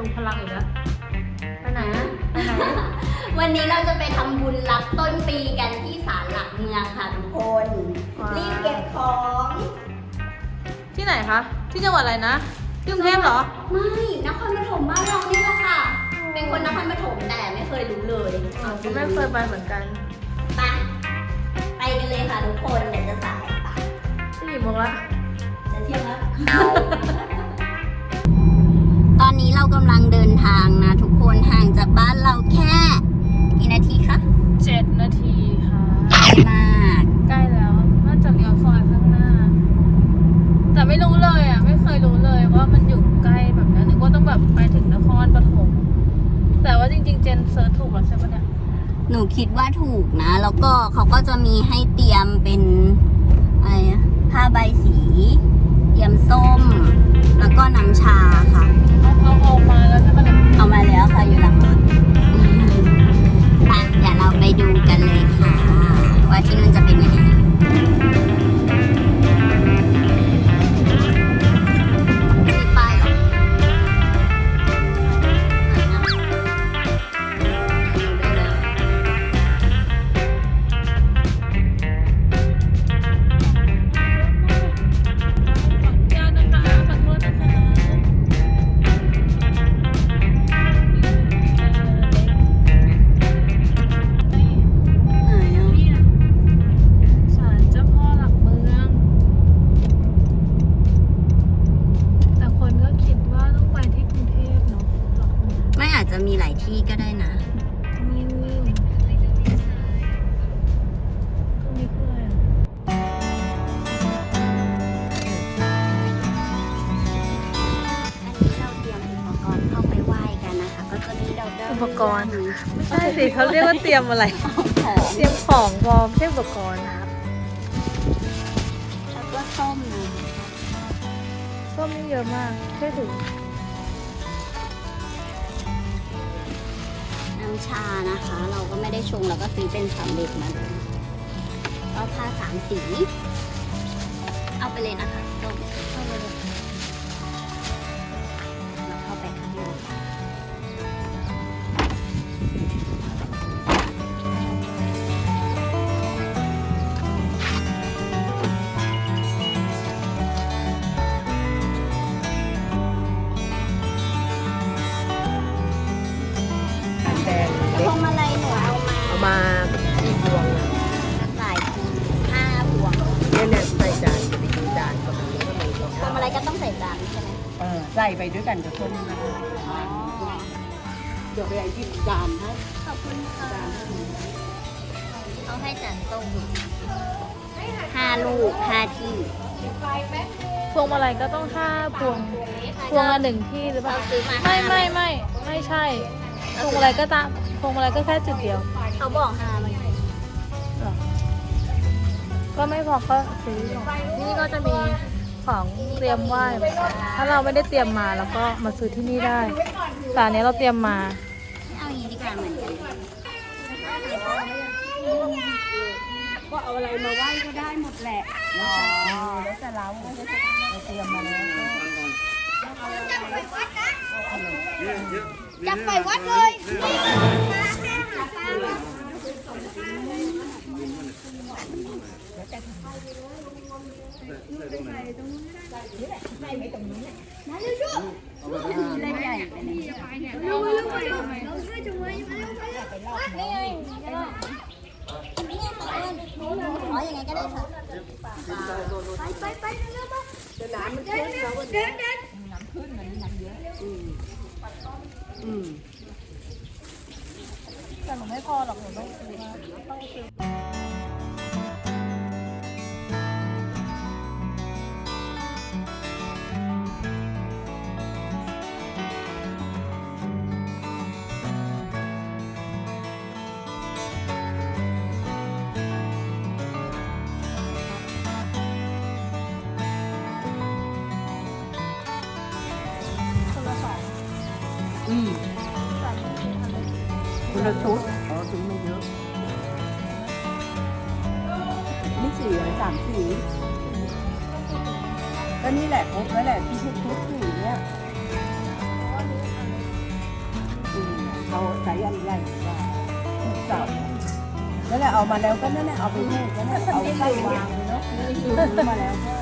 ลุงพลังอีกแล้วไปไหนอะไปไหนวันนี้เราจะไปทำบุญรับต้นปีกันที่ศาลหลักเมืองค่ะทุกคนว้าวรีบเก็บของที่ไหนคะ ที่จังหวัดอะไรนะที่กรุงเทพเหรอ ไม่นครปฐมบ้านเรานี่แหละค่ะ เป็นคนนครปฐมแต่ไม่เคยรู้เลยอ๋อก็ไม่เคยไปเหมือนกันไปไปกันเลยค่ะทุกคนเดี๋ยวจะสายไปนี่โมงละจะเที่ยงแล้วตอ นนี้เรากำลังเดินทางนะ ทุกคนห่างจากบ้านเราแค่กี่นาทีคะเจ็ดนาทีค่ะใกล้มากใกล้แล้วน่าจะเลี้ยวซอยข้างหน้า แต่ไม่รู้เลยอะ ไม่เคยรู้เลยว่ามันอยู่ใกล้แบบนั้นนึกว่าต้องแบบไปถึงนครปฐมแต่ว่าจริง ๆ เจนเซิร์ชถูกแล้วใช่ปะเนี่ยหนูคิดว่าถูกนะ แล้วก็เขาก็จะมีให้เตรียมเป็นอะไรนะผ้าใบสี เตรียมส้ม แล้วก็น้ำชาค่ะ แล้วค่ะอยู่หลังรถไปเดี๋ยวเราไปดูกันเลยค่ะ ว่าที่นู่นจะเป็นยังไง ม่อาจจะมีหลายที่ก็ได้นะอืมตรงนี้คืออะไรอะอันนี้เราเตรียมอุปกรณ์เข้าไปไหว้กันนะคะ ก็จะมีดอกดาวอุปกรณ์ไม่ใช่สิเขาเรียกว่าเตรียมอะไร ของเตรียมของพร้อมใช่อุปกรณ์นะแล้วก็ส้มนะก็ไม่เยอะมากแค่ถึง น้ำชานะคะ เราก็ไม่ได้ชงเราก็ซื้อเป็นสำเร็จมาเลยก็ผ้าสามสี เอาไปเลยนะคะต้มเข้าไปเลย ยก็ต้องใส่จานใช่ไหมเออใส่ไปด้วยกันกับคนนะอ๋อเดี๋ยวไปไอ้ที่จานให้ขอบคุณค่ะเขาให้จันต้มห้าลูกห้าที่พวงมาลัยก็ต้องห้าพวงพวงละหนึ่งที่หรือเปล่าเราซื้อมาไม่ห้าไม่ไม่ไม่ใช่พวงมาลัยก็ตามพวงมาลัยก็แค่จุดเดียว เขาบอกห้ามันหรอก็ไม่พอก็ซื้อนี่ก็จะมี ของเตรียมไหว้ ถ้าเราไม่ได้เตรียมมาแล้วก็มาซื้อที่นี่ได้แต่อันนี้เราเตรียมมา เอาอย่างนี้ดีกว่าเหมือนกันก็เอาอะไรมาไหว้ก็ได้หมดแหละแล้วแต่แล้วแต่เราเราเตรียมมาแล้วก็จับไปวัดเลย อ๋ออย่างไงก็ได้ค่ะไป ละชุดอ๋อซื้อไม่เยอะนี่สีอะไรือสามสีก็นี่แหละครบแล้วแหละที่ชุดชุดสีเนี้ยเอาใส่อัใหญ่ดีกว่าสาวนั่นแหละเอามาแล้วก็นั่นแหละเอาไปลูกนั่นแหละเอาไปวางเนาะซื้มาแล้วก็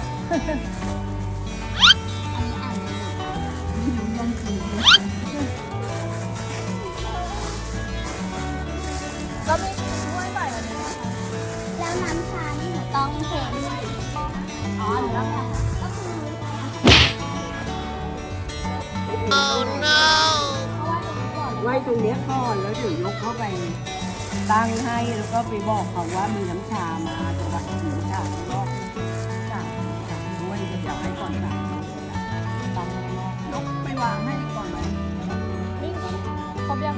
ก่อยกเข้าไปตั้งให้แล้วก็ไปบอกเขาว่ามีน้ำชามาจะแบบถือชาแล้วก็ชาชาด้วยจะอยากให้ก่อนสั่งตั้งยกไปวางให้ก่อนไหมนี่ครบยัง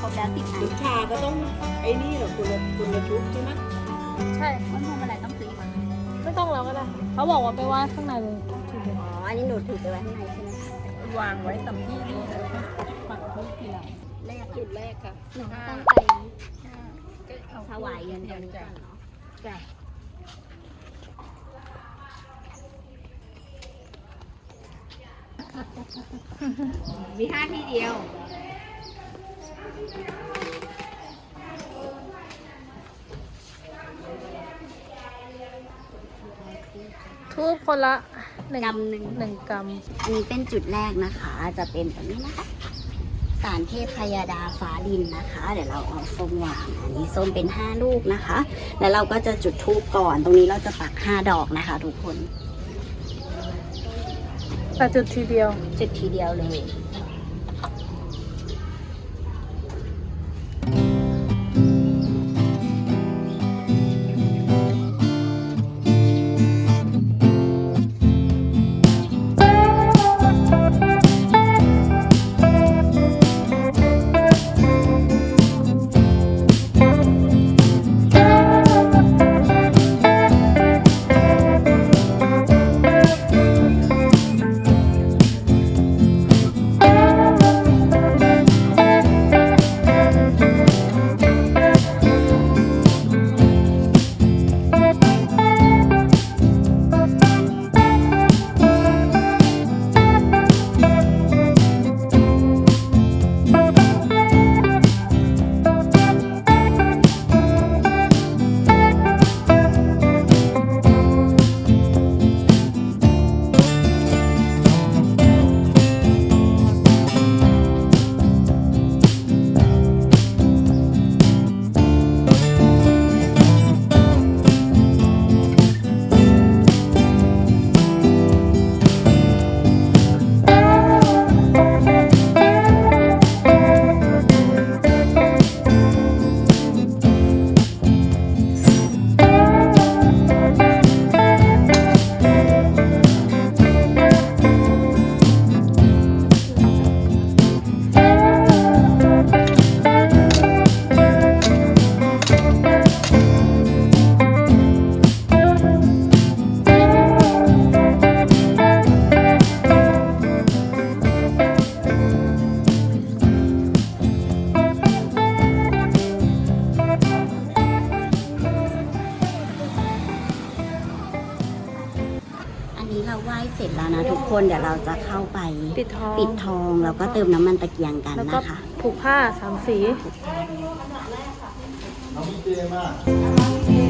ครบแล้วสิบอันน้ชาก็ต้องไอ้นี่เหรอคุณคุณละชุดใช่ไหมใช่มันทำอะไรต้องซื้ออีกไม่ต้องแล้วก็ได้เขาบอกว่าไปว่าข้างในเลยทีเดียวอ๋ออันนี้หนูถือไปไว้ข้างในใช่ไหมวางไว้ตำที่นี่แล้วก็ปักทุกทีลัง แรกจุดแรกค่ะหนูก็ต้องไปถวายเงินตรงนี้ก่อนเนาะจ้ะมีห้าที่เดียวทูบคนละหนึ่งกำหนึ่งหนึ่งกรัมอันนี้เป็นจุดแรกนะคะ จะเป็นแบบนี้นะคะ สารเทพพยาดาฟ้าดินนะคะ เดี๋ยวเราเอาส้มวางอันนี้ส้มเป็น5ลูกนะคะ แล้วเราก็จะจุดธูปก่อน ตรงนี้เราจะปัก5ดอกนะคะ ทุกคนแต่จุดทีเดียว จุดทีเดียวเลย เดี๋ยวเราจะเข้าไปปิดทองปิดทองแล้วก็เติมน้ำมันตะเกียงกันแล้วก็นะคะ ผูกผ้าสามสีเป็น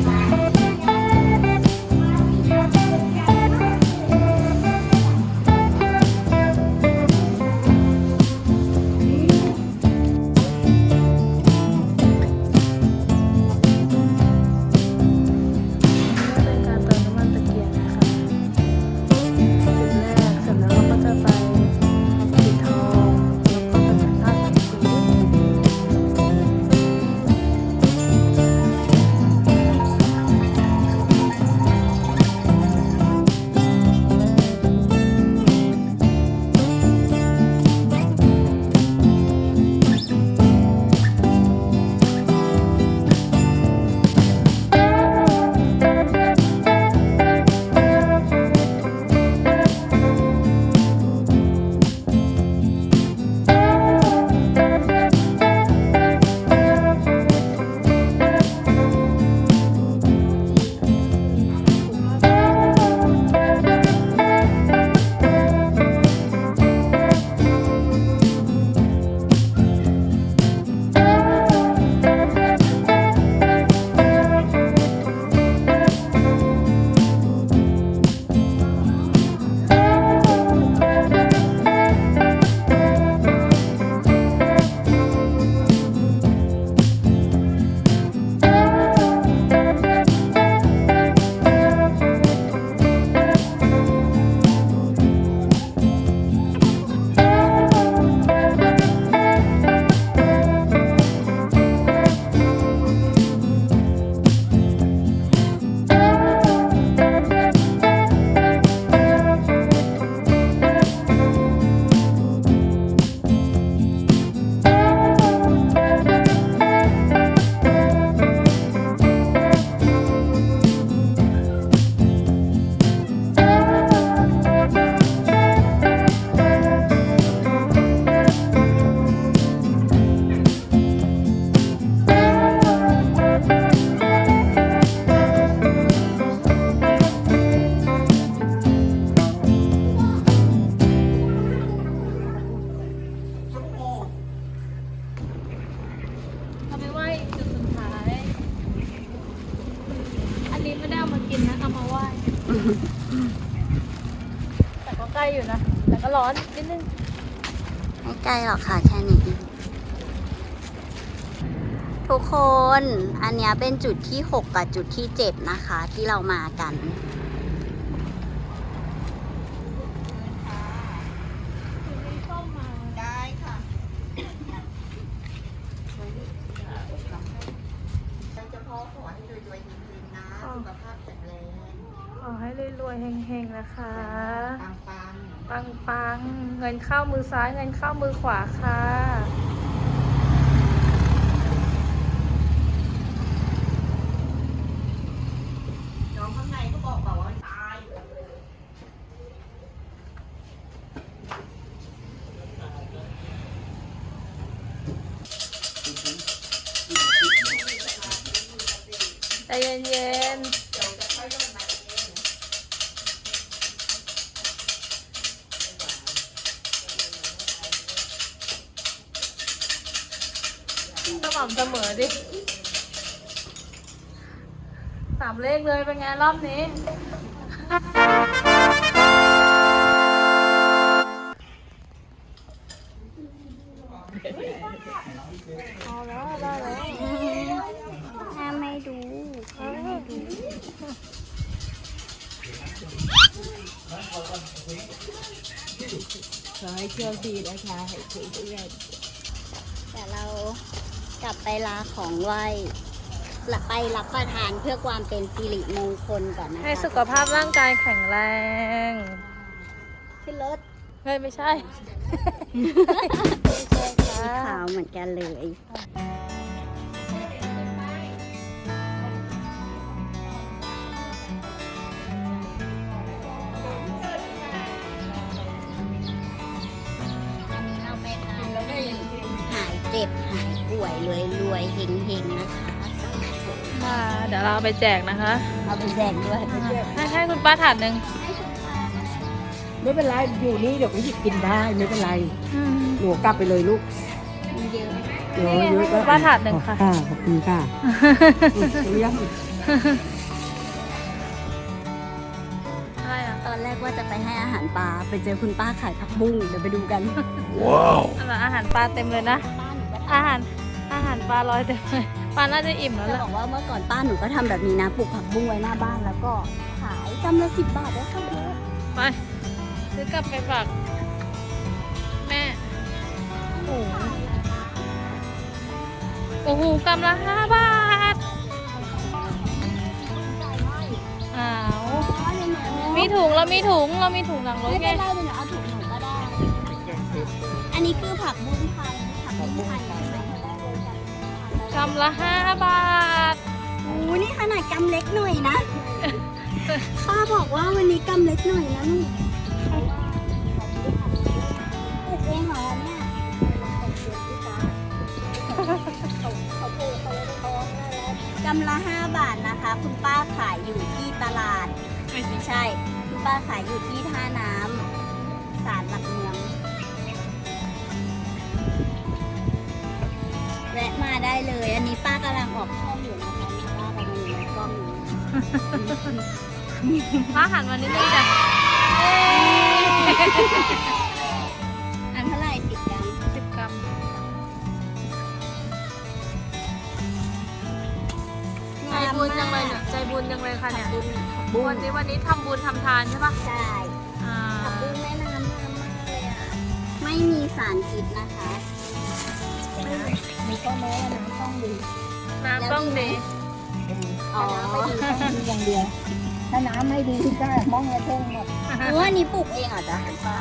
นเนี้ยเป็นจุดที่ 6 กับจุดที่ 7 นะคะ ที่เรามากันได้ค่ะเฉพาะขอให้รวยๆจริงๆนะสุขภาพแข็งแรงขอให้รวยๆเฮงๆ นะคะปังปังๆ เงินเข้ามือซ้ายเงินเข้ามือขวาค่ะ ใจเย็นๆสม่ำเสมอดิสามเลขเลยเป็นไงรอบนี้เอแล้วได้ ให้เชื่อดีนะคะให้เชื่อเรื่อยแต่เรากลับไปลาของไหว้ละไปรับประทานเพื่อความเป็นสิริมงคลก่อนนะคะให้สุขภาพร่างกายแข็งแรง ขึ้นรถเฮ้ยไม่ใช่สีขาวเหมือนกันเลย รวยรวยๆเฮงเฮงๆนะคะมาเดี๋ยวเราเอาไปแจกนะคะเอาไปแจกด้วยให้ให้คุณป้าถาดหนึ่งไม่เป็นไร อยู่นี่เดี๋ยวก็หยิบกินได้ไม่เป็นไรหนูกลับไปเลยลูกมันเยอะเดี๋ยวเยอะก็ป้าถาดหนึ่งค่ะค่ะขอบคุณค่ะเลี้ยงอะไรอะตอนแรกว่าจะไปให้อาหารปลาไปเจอคุณป้าขายผักบุ้งเดี๋ยวไปดูกันอะไรอาหารปลาเต็มเลยนะป้าหนูก็อาทำหาร อาหารปลาลอยเต็มเลยปลาน่าจะอิ่มแล้วจะแหละบอกว่าเมื่อก่อนป้าหนูก็ทำแบบนี้นะปลูกผักบุ้งไว้หน้าบ้านแล้วก็ขายกำละสิบบาทได้ค่ะเยอะไป ซื้อกลับไปฝากแม่โอ้โหโอ้โหกำละห้าบาทอ้าวมีถุงเรามีถุงเรามีถุงหลังรถไม่ไง เป็นไรเดี๋ยวหนูเอาถุงหนูก็ได้ อันนี้คือผักบุ้งไทยผักบุ้งไทยใช่ไหม กำละห้าบาท โอ้นี่ขนาดกำเล็กหน่อยนะป้าบอกว่าวันนี้กำเล็กหน่อยนะลูกปลูกเองเหรอเนี่ยกำละห้าบาทนะคะ คุณป้าขายอยู่ที่ตลาด ไม่ใช่ คุณป้าขายอยู่ที่ท่าน้ำ ได้เลย อันนี้ป้ากำลังออกช่องอยู่นะคะมีป้ากำลังอยู่ในกล้องอยู่ป้าหันมานิดนึงจ้ะอันเท่าไหร่สิบกรัมสิบกรัมใจบุญจังเลยเนี่ยใจบุญจังเลยค่ะเนี่ยบุญผักบุ้งวันนี้วันนี้ทำบุญทำทานใช่ปะใช่อ่าผักบุ้งแม่น้ำงามมากเลยอะ ไม่มีสารพิษนะคะ มีข้อแม้ว่าน้ำต้องดีน้ำต้องดีอ๋อดีอย่างเดียว ถ้าน้ำไม่ดีก็มองกระเทงหมดรู้ว่านี่ปลูกเองเหรอจ๊ะคุณป้า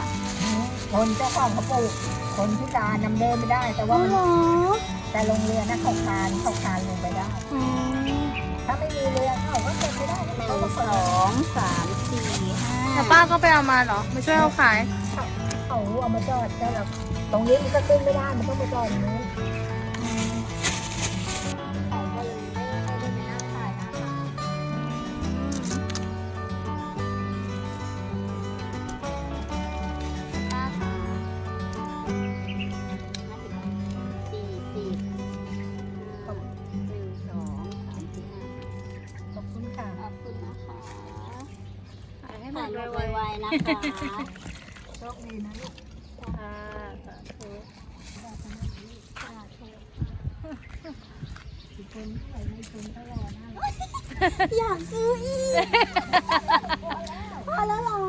คนเจ้าของเขาปลูก คนพิการนำเดินไม่ได้ แต่ว่าแต่ลงเรือนะเขาคานเขาคานลงไปได้ ถ้าไม่มีเรือเขาก็เก็บไม่ได้หนึ่เขาก็งสองสามสี่ห้าแต่ป้าก็ไปเอามาเหรอไม่ช่วยเขาขายเขาเอามาจอดแต่เราตรงนี้มันก็ขึ้นไม่ได้ มันต้องไปจอดอย่างนู้ ค่ะขอบคุณนะคะขายให้หมขายดรไววยไวๆนะคะนะลูกค่ะสาธุอยากซื้ออีกพอแล้วเหรอ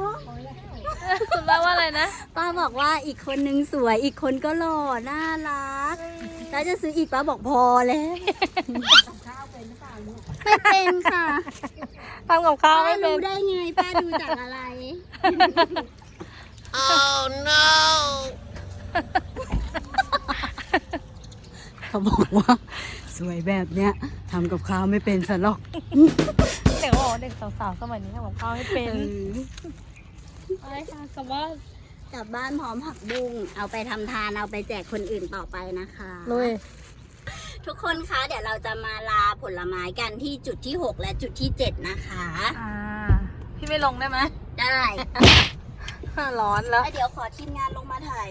คุณป้าว่าอะไรนะป้าบอกว่าอีกคนนึงสวยอีกคนก็หล่อน่ารักแล้วจะซื้ออีกป้าบอกพอแล้วไม่เป็นค่ะ ทำกับข้าวป้าไม่เป็น รู้ได้ไงป้าดูจากอะไรเขาบอกว่า สวยแบบเนี้ยทำกับข้าวไม่เป็นซะหรอกเด็กบอกว่าเด็กสาวๆสมัยนี้ทำกับข้าวไม่เป็นอะไรค่ะกับว่ากลับบ้านพร้อมผักบุ้งเอาไปทำทานเอาไปแจกคนอื่นต่อไปนะคะ ลุย ทุกคนคะเดี๋ยวเราจะมาลาผลไม้กันที่จุดที่ 6 และจุดที่ 7 นะคะอ่าพี่ไม่ลงได้ไหมได้ ร้อนแล้ว เดี๋ยวขอทีมงานลงมาถ่าย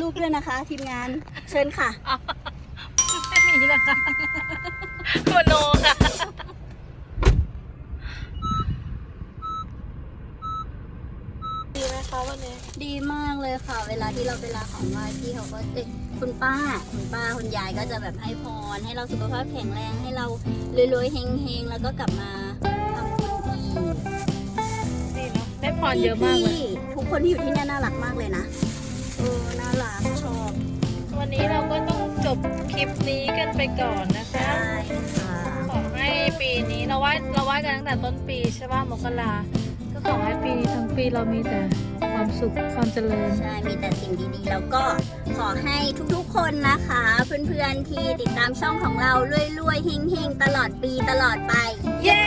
รูปด้วยนะคะ ทีมงานเชิญค่ะ ไม่มีนะคะโมโนค่ะ ดีไหมคะวันนี้ ดีมากเลยค่ะ เวลาที่เราไปลาของไหว้พี่เขาก็เอ้ยคุณป้า คุณป้าคุณยายก็จะแบบให้พร ให้เราสุขภาพแข็งแรงให้เรารวยๆเฮงๆแล้วก็กลับมาทำบุญอีกดีเนาะได้พรเยอะมากเลย พี่ๆทุกคนที่อยู่ที่เนี่ยน่ารักมากเลยนะเออน่ารักชอบวันนี้เราก็ต้องจบคลิปนี้กันไปก่อนนะคะใช่ค่ะ ขอให้ปีนี้เราไหว้เราไหว้กันตั้งแต่ต้นปีใช่ป่ะมกราก็ ขอให้ปีนี้ทั้งปีเรามีแต่ความสุขความเจริญ ใช่ มีแต่สิ่งดีๆ แล้วก็ขอให้ทุกๆ คนนะคะ เพื่อนๆ ที่ติดตามช่องของเรารวยๆเฮงๆ ตลอดปีตลอดไป เย้